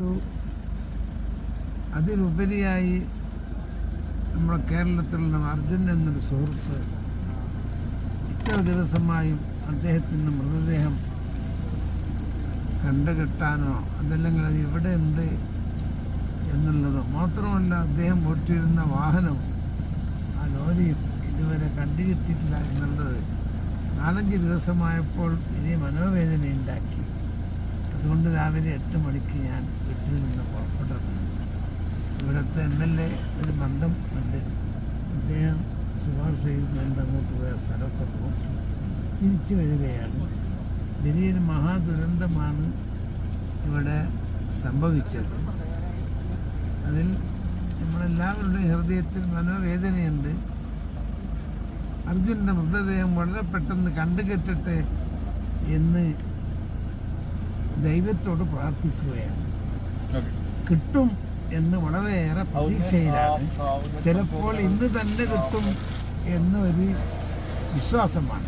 മരണപ്പെട്ടു അതിലുപരിയായി നമ്മുടെ കേരളത്തിലുള്ള അർജുൻ എന്നൊരു സുഹൃത്ത് ഇത്ര ദിവസമായും അദ്ദേഹത്തിന്റെ മൃതദേഹം കണ്ടുകെട്ടാനോ അതല്ലെങ്കിൽ അത് എവിടെ ഉണ്ട് എന്നുള്ളതോ മാത്രമല്ല അദ്ദേഹം ഓട്ടിയിരുന്ന വാഹനവും ആ ലോറിയും ഇതുവരെ കണ്ടുകിട്ടിയിട്ടില്ല എന്നുള്ളത് നാലഞ്ച് ദിവസമായപ്പോൾ ഇനി മനോവേദന ഉണ്ടാക്കി അതുകൊണ്ട് രാവിലെ എട്ട് മണിക്ക് ഞാൻ വീട്ടിൽ നിന്ന് പുറപ്പെട്ടത് ഇവിടുത്തെ എം എൽ എ ഒരു ബന്ധം ഉണ്ട്. അദ്ദേഹം ശുപാർശ ചെയ്തുകൊണ്ട് അങ്ങോട്ട് പോയ സ്ഥലമൊക്കെ നോക്കി തിരിച്ചു വരികയാണ്. വലിയൊരു മഹാദുരന്തമാണ് ഇവിടെ സംഭവിച്ചത്. അതിൽ നമ്മളെല്ലാവരുടെയും ഹൃദയത്തിൽ മനോവേദനയുണ്ട്. അർജുന്റെ മൃതദേഹം വളരെ പെട്ടെന്ന് കണ്ടുകെട്ടിട്ട് എന്ന് ദൈവത്തോട് പ്രാർത്ഥിക്കുകയാണ്. കിട്ടും എന്ന് വളരെയേറെ പ്രതീക്ഷയിലാണ്. ചിലപ്പോൾ ഇന്ന് തന്നെ കിട്ടും എന്നൊരു വിശ്വാസമാണ്.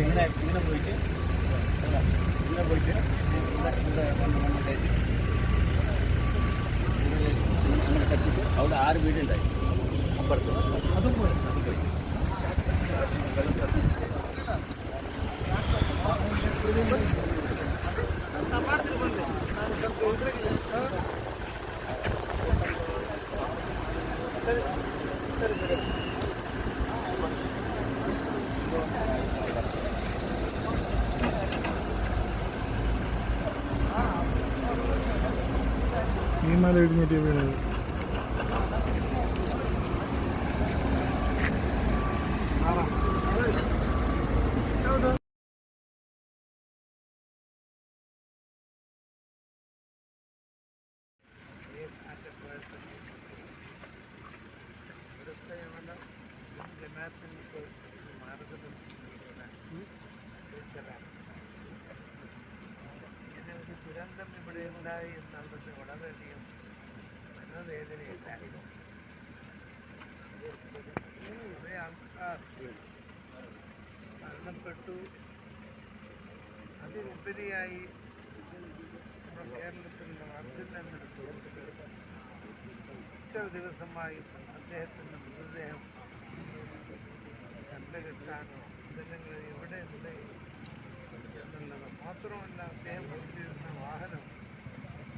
ഇങ്ങനെ പോയിട്ട്? ഇങ്ങനെ പോയിട്ട്? അങ്ങനെ കത്തിച്ച് അവിടെ ആറ് വീടുണ്ടായി. അപ്പുറത്ത്. അതും പോയി അത് പോയി ഈ മല ഇടിഞ്ഞിട്ട് വീണത് ഇവിടുത്തെ ജമാഅത്തിനൊക്കെ മാർഗദർശനം ഒരു ദുരന്തം ഇവിടെ ഉണ്ടായി എന്നുള്ളത് വളരെയധികം മനോവേദനയുണ്ടായിരുന്നു കുറേ ആൾക്കാർ മരണപ്പെട്ടു. അതിനുപരിയായി കേരളത്തിലുള്ള അർജുൻ എന്നൊരു സുഹൃത്ത് ഇത്ര ദിവസമായി അദ്ദേഹത്തിന്റെ മൃതദേഹം അതല്ലെങ്കിൽ അത് എവിടെ ഇവിടെ എന്നുള്ളത് മാത്രമല്ല അദ്ദേഹം ഓടിച്ചിരുന്ന വാഹനം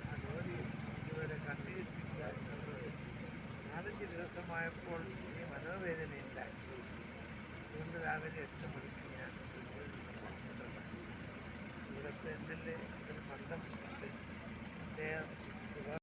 ആ ലോറി ഇതുവരെ കണ്ടുകിട്ടില്ല എന്നുള്ളത് നാലഞ്ച് ദിവസമായപ്പോൾ ഈ മനോവേദന ഉണ്ടാക്കി അതുകൊണ്ട് രാവിലെ എട്ട് മണി